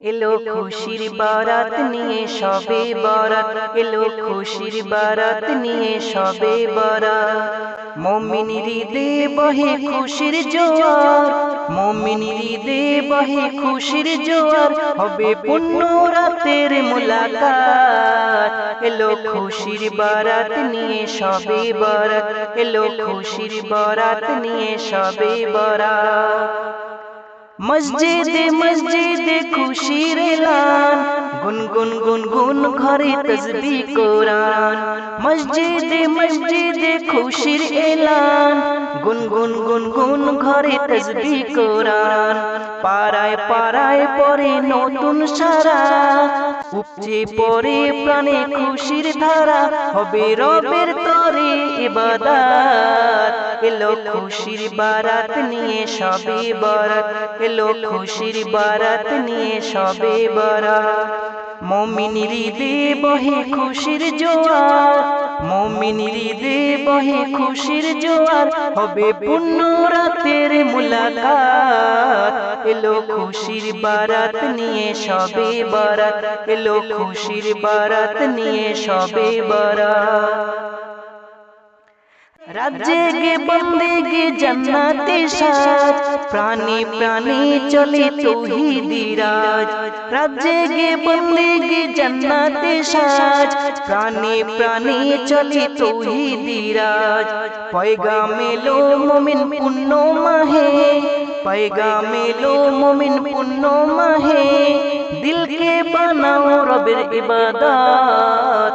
এলো খুশির বারাত নিয়ে সবে বরাত। এলো খুশির বারাত নিয়ে সবে বরাত। মমিন হৃদে বহে খুশির জোয়ার। মমিন হৃদে বহে খুশির জোয়ার। হবে পুণ্য রাতের মুলাকাত। এলো খুশির বারাত নিয়ে সবে বরাত। এলো খুশির বারাত নিয়ে সবে বরাত। মসজিদে মসজিদে খুশির এলান। গুনগুন গুনগুন ঘরে তসবি কোরআন। মসজিদে মসজিদে খুশির এলান। গুনগুন গুনগুন ঘরে তসবি কোরআন। পাড়ায় পাড়ায় পরে নতুন সারা। উপচে পরে প্রাণে খুশির ধারা। হবে রবের তরে ইবাদাত। এলো খুশির বারাত নিয়ে সবে বরাত। এলো খুশির বারাত নিয়ে সবে বরাত। মমিন হৃদে বহে খুশির জোয়ার। মমিন হৃদে বহে খুশির জোয়ার। হবে পুণ্য রাতের মুলাকাত। এলো খুশির বারাত নিয়ে সবে বরাত। এলো খুশির বারাত নিয়ে সবে বরাত। রাজ্যে গে বন্দে গে জান্নাতে সাজ প্রাণী প্রাণী চলে তৌহিদি রাজ। রাজ্যে গে বন্দে গে জান্নাতে সাজ প্রাণী প্রাণী চলে তৌহিদি রাজ। পয়গামে লো মুমিন পুণ্য মাহে। পয়গামে লো মুমিন পুণ্য মাহে। দিলকে বানাও রবের ইবাদত।